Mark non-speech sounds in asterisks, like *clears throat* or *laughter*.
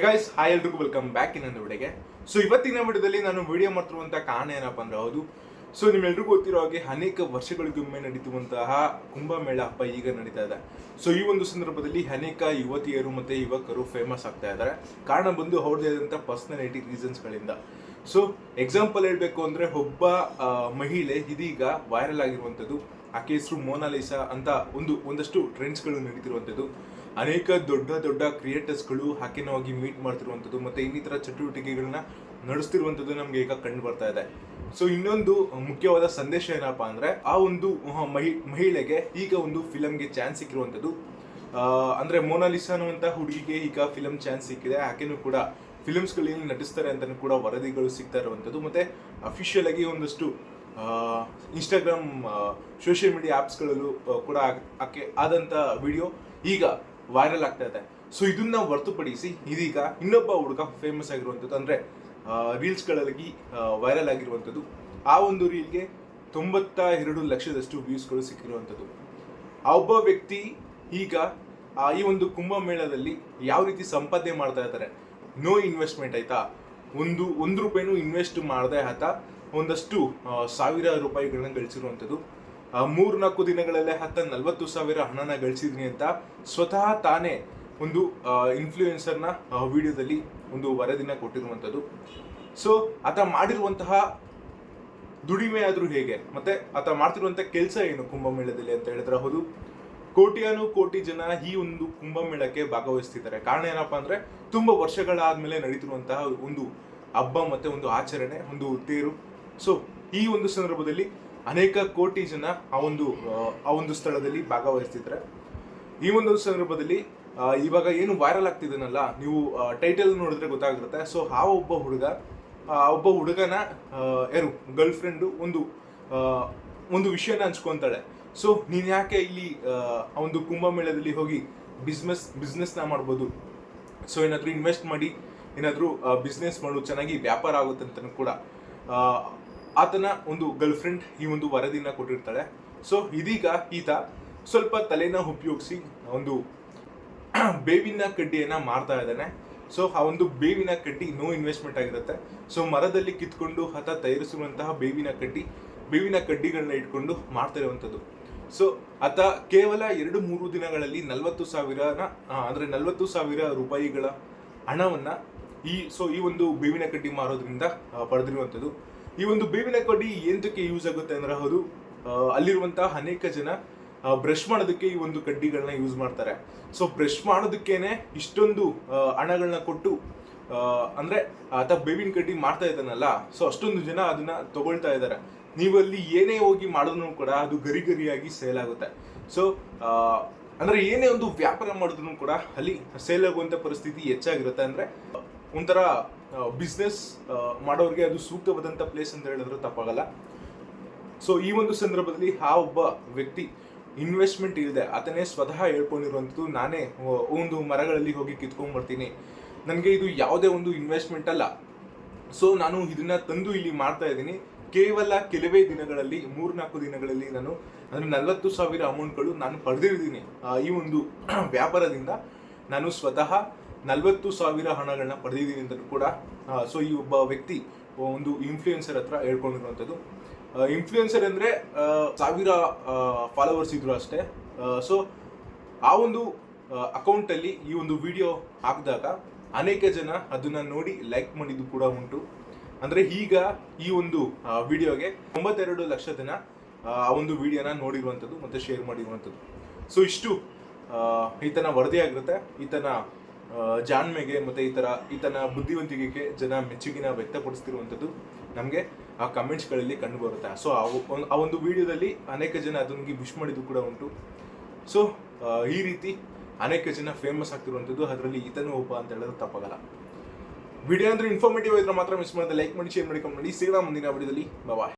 Guys hi ಎಲ್ರಿಗೂ welcome back ಇನ್ನೊಂದು ವಿಡಿಯೋಗೆ. ಸೊ ಇವತ್ತಿನ ವಿಡಿಯೋದಲ್ಲಿ ನಾನು ವಿಡಿಯೋ ಮಾಡ್ತಿರುವಂತಹ ಕಾರಣ ಏನಪ್ಪ ಅಂದ್ರೆ ಹೌದು. ಸೊ ನಿಮ್ಮೆಲ್ರಿಗೂ ಗೊತ್ತಿರೋ ಹಾಗೆ ಅನೇಕ ವರ್ಷಗಳಿಗೊಮ್ಮೆ ನಡೀತಿರುವಂತಹ ಕುಂಭಮೇಳ ಹಬ್ಬ ಈಗ ನಡೀತಾ ಇದೆ. ಸೊ ಈ ಒಂದು ಸಂದರ್ಭದಲ್ಲಿ ಅನೇಕ ಯುವತಿಯರು ಮತ್ತೆ ಯುವಕರು ಫೇಮಸ್ ಆಗ್ತಾ ಇದ್ದಾರೆ. ಕಾರಣ ಬಂದು ಅವ್ರದೇ ಆದಂಥ ಪರ್ಸನಾಲಿಟಿ ರೀಸನ್ಸ್ಗಳಿಂದ ಸೊ ಎಕ್ಸಾಂಪಲ್ ಹೇಳಬೇಕು ಅಂದ್ರೆ, ಒಬ್ಬ ಮಹಿಳೆ ಇದೀಗ ವೈರಲ್ ಆಗಿರುವಂಥದ್ದು ಆಕೆ ಹೆಸರು ಮೋನಾಲಿಸಾ ಅಂತ ಒಂದು ಒಂದಷ್ಟು ಟ್ರೆಂಡ್ಸ್ಗಳು ನಡೀತಿರುವಂಥದ್ದು. ಅನೇಕ ದೊಡ್ಡ ದೊಡ್ಡ ಕ್ರಿಯೇಟರ್ಸ್ಗಳು ಆಕೆನ ಹೋಗಿ ಮೀಟ್ ಮಾಡ್ತಿರುವಂಥದ್ದು ಮತ್ತು ಇನ್ನಿತರ ಚಟುವಟಿಕೆಗಳನ್ನ ನಡೆಸ್ತಿರುವಂಥದ್ದು ನಮಗೆ ಈಗ ಕಂಡು ಬರ್ತಾ ಇದೆ. ಸೊ ಇನ್ನೊಂದು ಮುಖ್ಯವಾದ ಸಂದೇಶ ಏನಪ್ಪಾ ಅಂದರೆ ಆ ಒಂದು ಮಹಿ ಮಹಿಳೆಗೆ ಈಗ ಒಂದು ಫಿಲಮ್ಗೆ ಚಾನ್ಸ್ ಸಿಕ್ಕಿರುವಂಥದ್ದು. ಅಂದರೆ ಮೋನಾಲಿಸಾ ಅನ್ನುವಂಥ ಹುಡುಗಿಗೆ ಈಗ ಫಿಲಮ್ ಚಾನ್ಸ್ ಸಿಕ್ಕಿದೆ. ಆಕೆನೂ ಕೂಡ ಫಿಲಮ್ಸ್ಗಳಲ್ಲಿ ನಟಿಸ್ತಾರೆ ಅಂತಲೂ ಕೂಡ ವರದಿಗಳು ಸಿಗ್ತಾ ಇರುವಂಥದ್ದು. ಮತ್ತು ಅಫಿಷಿಯಲ್ ಆಗಿ ಒಂದಷ್ಟು ಇನ್ಸ್ಟಾಗ್ರಾಮ್ ಸೋಷಿಯಲ್ ಮೀಡಿಯಾ ಆ್ಯಪ್ಸ್ಗಳಲ್ಲೂ ಕೂಡ ಆಕೆ ಆದಂಥ ವಿಡಿಯೋ ಈಗ ವೈರಲ್ ಆಗ್ತಾ ಇದೆ. ಸೊ ಇದನ್ನ ಹೊರತುಪಡಿಸಿ ಇದೀಗ ಇನ್ನೊಬ್ಬ ಹುಡುಗ ಫೇಮಸ್ ಆಗಿರುವಂಥದ್ದು ಅಂದರೆ ರೀಲ್ಸ್ಗಳಲ್ಲಿ ವೈರಲ್ ಆಗಿರುವಂಥದ್ದು ಆ ಒಂದು ರೀಲ್ಗೆ ತೊಂಬತ್ತ ಎರಡು ಲಕ್ಷದಷ್ಟು ವ್ಯೂಸ್ಗಳು ಸಿಕ್ಕಿರುವಂಥದ್ದು ಆ ಒಬ್ಬ ವ್ಯಕ್ತಿ ಈಗ ಈ ಒಂದು ಕುಂಭಮೇಳದಲ್ಲಿ ಯಾವ ರೀತಿ ಸಂಪಾದನೆ ಮಾಡ್ತಾ ಇದ್ದಾರೆ? ನೋ ಇನ್ವೆಸ್ಟ್ಮೆಂಟ್ ಆಯ್ತಾ? ಒಂದು ಒಂದು ರೂಪಾಯಿನೂ ಇನ್ವೆಸ್ಟ್ ಮಾಡದೆ ಆತ. ಒಂದಷ್ಟು ಸಾವಿರ ರೂಪಾಯಿಗಳನ್ನ ಗಳಿಸಿರುವಂಥದ್ದು. ಮೂರ್ನಾಲ್ಕು ದಿನಗಳಲ್ಲೇ ಆತ ನಲ್ವತ್ತು ಸಾವಿರ ಹಣನ ಗಳಿಸಿದ್ನಿ ಅಂತ ಸ್ವತಃ ತಾನೇ ಒಂದು ಇನ್ಫ್ಲೂಯೆನ್ಸರ್ನ ವಿಡಿಯೋದಲ್ಲಿ ಒಂದು ವರದಿನ ಕೊಟ್ಟಿರುವಂಥದ್ದು. ಸೊ ಆತ ಮಾಡಿರುವಂತಹ ದುಡಿಮೆ ಆದರೂ ಹೇಗೆ? ಮತ್ತೆ ಆತ ಮಾಡ್ತಿರುವಂಥ ಕೆಲಸ ಏನು ಕುಂಭಮೇಳದಲ್ಲಿ ಅಂತ ಹೇಳಿದ್ರೆ? ಹೌದು. ಕೋಟ್ಯಾನು ಕೋಟಿ ಜನ ಈ ಒಂದು ಕುಂಭಮೇಳಕ್ಕೆ ಭಾಗವಹಿಸ್ತಿದ್ದಾರೆ. ಕಾರಣ ಏನಪ್ಪಾ ಅಂದ್ರೆ ತುಂಬಾ ವರ್ಷಗಳಾದ್ಮೇಲೆ ನಡೀತಿರುವಂತಹ ಒಂದು ಹಬ್ಬ ಮತ್ತೆ ಒಂದು ಆಚರಣೆ ಒಂದು ತೇರು. ಸೊ ಈ ಒಂದು ಸಂದರ್ಭದಲ್ಲಿ ಅನೇಕ ಕೋಟಿ ಜನ ಆ ಒಂದು ಆ, ಒಂದು ಸ್ಥಳದಲ್ಲಿ ಭಾಗವಹಿಸ್ತಿದ್ದಾರೆ. ಈ ಒಂದು ಸಂದರ್ಭದಲ್ಲಿ ಇವಾಗ ಏನು ವೈರಲ್ ಆಗ್ತಿದನಲ್ಲ ನೀವು ಟೈಟಲ್ ನೋಡಿದ್ರೆ ಗೊತ್ತಾಗಿರುತ್ತೆ. ಸೊ ಆ ಒಬ್ಬ ಹುಡುಗ ಒಬ್ಬ ಹುಡುಗನ ಯಾರು ಗರ್ಲ್ ಫ್ರೆಂಡು ಒಂದು ಒಂದು ವಿಷಯನ ಹಂಚ್ಕೊಂತಾಳೆ. ಸೊ ನೀನು ಯಾಕೆ ಇಲ್ಲಿ ಒಂದು ಕುಂಭಮೇಳದಲ್ಲಿ ಹೋಗಿ ಬಿಸ್ನೆಸ್ ಬಿಸ್ನೆಸ್ನ ಮಾಡ್ಬೋದು? ಸೊ ಏನಾದರೂ ಇನ್ವೆಸ್ಟ್ ಮಾಡಿ, ಏನಾದರೂ ಬಿಸ್ನೆಸ್ ಮಾಡು, ಚೆನ್ನಾಗಿ ವ್ಯಾಪಾರ ಆಗುತ್ತೆ ಅಂತಲೂ ಕೂಡ ಆತನ ಒಂದು ಗರ್ಲ್ ಫ್ರೆಂಡ್ ಈ ಒಂದು ವರದಿನ ಕೊಟ್ಟಿರ್ತಾಳೆ. ಸೊ ಇದೀಗ ಈತ ಸ್ವಲ್ಪ ತಲೆನ ಉಪಯೋಗಿಸಿ ಒಂದು *clears throat* ಬೇವಿನ ಕಡ್ಡಿಯನ್ನು ಮಾರ್ತಾ ಇದ್ದಾನೆ. ಸೊ ಆ ಒಂದು ಬೇವಿನ ಕಡ್ಡಿ ನೋ ಇನ್ವೆಸ್ಟ್ಮೆಂಟ್ ಆಗಿರುತ್ತೆ. ಸೊ ಮರದಲ್ಲಿ ಕಿತ್ಕೊಂಡು, ಹತ ತಯಾರಿಸುವಂತಹ ಬೇವಿನ ಕಡ್ಡಿ, ಬೇವಿನ ಕಡ್ಡಿಗಳನ್ನ ಇಟ್ಕೊಂಡು ಮಾಡ್ತಾ ಇರುವಂಥದ್ದು. ಸೊ ಆತ ಕೇವಲ ಎರಡು ಮೂರು ದಿನಗಳಲ್ಲಿ ನಲವತ್ತು ಸಾವಿರನ ಅಂದರೆ ನಲವತ್ತು ಸಾವಿರ ರೂಪಾಯಿಗಳ ಹಣವನ್ನ ಈ ಸೊ ಈ ಒಂದು ಬೇವಿನ ಕಡ್ಡಿ ಮಾರೋದ್ರಿಂದ ಪಡೆದಿರುವಂಥದ್ದು. ಈ ಒಂದು ಬೇವಿನ ಕಡ್ಡಿ ಎಂತಕ್ಕೆ ಯೂಸ್ ಆಗುತ್ತೆ ಅಂದ್ರೆ ಅವರು ಅಲ್ಲಿರುವಂತಹ ಅನೇಕ ಜನ ಬ್ರಷ್ ಮಾಡೋದಕ್ಕೆ ಈ ಒಂದು ಕಡ್ಡಿಗಳನ್ನ ಯೂಸ್ ಮಾಡ್ತಾರೆ. ಸೊ ಬ್ರಷ್ ಮಾಡೋದಕ್ಕೇನೆ ಇಷ್ಟೊಂದು ಹಣಗಳನ್ನ ಕೊಟ್ಟು ಅಂದ್ರೆ ಆತ ಬೇವಿನ ಕಡ್ಡಿ ಮಾಡ್ತಾ ಇದ್ದಾನಲ್ಲ ಸೊ ಅಷ್ಟೊಂದು ಜನ ಅದನ್ನ ತಗೊಳ್ತಾ ಇದ್ದಾರೆ. ನೀವು ಅಲ್ಲಿ ಏನೇ ಹೋಗಿ ಮಾಡಿದ್ರು ಕೂಡ ಅದು ಗರಿ ಗರಿಯಾಗಿ ಸೇಲ್ ಆಗುತ್ತೆ ಸೊ ಅಂದ್ರೆ ಏನೇ ಒಂದು ವ್ಯಾಪಾರ ಮಾಡಿದ್ರು ಕೂಡ ಅಲ್ಲಿ ಸೇಲ್ ಆಗುವಂತ ಪರಿಸ್ಥಿತಿ ಹೆಚ್ಚಾಗಿರುತ್ತೆ. ಅಂದ್ರೆ ಒಂಥರ ಬಿಸ್ನೆಸ್ ಮಾಡೋರಿಗೆ ಅದು ಸೂಕ್ತವಾದಂತ ಪ್ಲೇಸ್ ಅಂತ ಹೇಳಿದ್ರೆ ತಪ್ಪಾಗಲ್ಲ. ಸೊ ಈ ಒಂದು ಸಂದರ್ಭದಲ್ಲಿ ಆ ಒಬ್ಬ ವ್ಯಕ್ತಿ ಇನ್ವೆಸ್ಟ್ಮೆಂಟ್ ಇಲ್ಲದೆ ಆತನೇ ಸ್ವತಃ ಹೇಳ್ಕೊಂಡಿರುವಂಥದ್ದು, ನಾನೇ ಒಂದು ಮರಗಳಲ್ಲಿ ಹೋಗಿ ಕಿತ್ಕೊಂಡ್ ಬರ್ತೀನಿ. ನನಗೆ ಇದು ಯಾವುದೇ ಒಂದು ಇನ್ವೆಸ್ಟ್ಮೆಂಟ್ ಅಲ್ಲ. ಸೊ ನಾನು ಇದನ್ನ ತಂದು ಇಲ್ಲಿ ಮಾಡ್ತಾ ಇದ್ದೀನಿ. ಕೇವಲ ಕೆಲವೇ ದಿನಗಳಲ್ಲಿ, ಮೂರ್ನಾಲ್ಕು ದಿನಗಳಲ್ಲಿ ನಾನು ಅಂದ್ರೆ ನಲವತ್ತು ಸಾವಿರ ಅಮೌಂಟ್ಗಳು ನಾನು ಪಡೆದಿದ್ದೀನಿ ಈ ಒಂದು *clears throat* ವ್ಯಾಪಾರದಿಂದ ನಾನು ಸ್ವತಃ ನಲವತ್ತು ಸಾವಿರ ಹಣಗಳನ್ನ ಪಡೆದಿದ್ದೀನಿ ಅಂತ ಕೂಡ ಸೊ ಈ ಒಬ್ಬ ವ್ಯಕ್ತಿ ಒಂದು ಇನ್ಫ್ಲೂಯೆನ್ಸರ್ ಹತ್ರ ಹೇಳ್ಕೊಂಡಿರುವಂಥದ್ದು. ಇನ್ಫ್ಲೂಯೆನ್ಸರ್ ಅಂದ್ರೆ ಸಾವಿರ ಫಾಲೋವರ್ಸ್ ಇದ್ರು ಅಷ್ಟೇ. ಸೊ ಆ ಒಂದು ಅಕೌಂಟ್ ಅಲ್ಲಿ ಈ ಒಂದು ವಿಡಿಯೋ ಹಾಕಿದಾಗ ಅನೇಕ ಜನ ಅದನ್ನ ನೋಡಿ ಲೈಕ್ ಮಾಡಿದ್ದು ಕೂಡ ಉಂಟು. ಅಂದ್ರೆ ಈಗ ಈ ಒಂದು ವಿಡಿಯೋಗೆ ತೊಂಬತ್ತೆರಡು ಲಕ್ಷ ಜನ, ಆ ಒಂದು ವಿಡಿಯೋನ ನೋಡಿರುವಂಥದ್ದು ಮತ್ತೆ ಶೇರ್ ಮಾಡಿರುವಂಥದ್ದು. ಸೊ ಇಷ್ಟು ಈತನ ವರದಿ ಆಗಿರುತ್ತೆ. ಈತನ ಜಾಣ್ಮೆಗೆ ಮತ್ತು ಮತ್ತೆ ಥರ ಈತನ ಬುದ್ಧಿವಂತಿಕೆಗೆ ಜನ ಮೆಚ್ಚುಗಿನ ವ್ಯಕ್ತಪಡಿಸ್ತಿರುವಂಥದ್ದು ನಮಗೆ ಆ ಕಮೆಂಟ್ಸ್ಗಳಲ್ಲಿ ಕಂಡು ಬರುತ್ತೆ. ಸೊ ಆ ಒಂದು ವಿಡಿಯೋದಲ್ಲಿ ಅನೇಕ ಜನ ಅದನ್ನಿಗೆ ವಿಶ್ ಮಾಡಿದ್ದು ಕೂಡ ಉಂಟು. ಸೊ ಈ ರೀತಿ ಅನೇಕ ಜನ ಫೇಮಸ್ ಆಗ್ತಿರುವಂಥದ್ದು, ಅದರಲ್ಲಿ ಈತನೂ ಒಬ್ಬ ಅಂತ ಹೇಳಿದ್ರೆ ತಪ್ಪಾಗಲ್ಲ. ವಿಡಿಯೋ ಅಂದ್ರೆ ಇನ್ಫಾರ್ಮೇಟಿವ್ ಇದ್ರೆ ಮಾತ್ರ ಮಿಸ್ ಮಾಡಿದ್ರೆ ಲೈಕ್ ಮಾಡಿ ಶೇರ್ ಮಾಡಿ ಕಮೆಂಟ್ ಮಾಡಿ ಸಿಗೋಣ ಮುಂದಿನ ವಿಡಿಯೋದಲ್ಲಿ ಬಾಯ್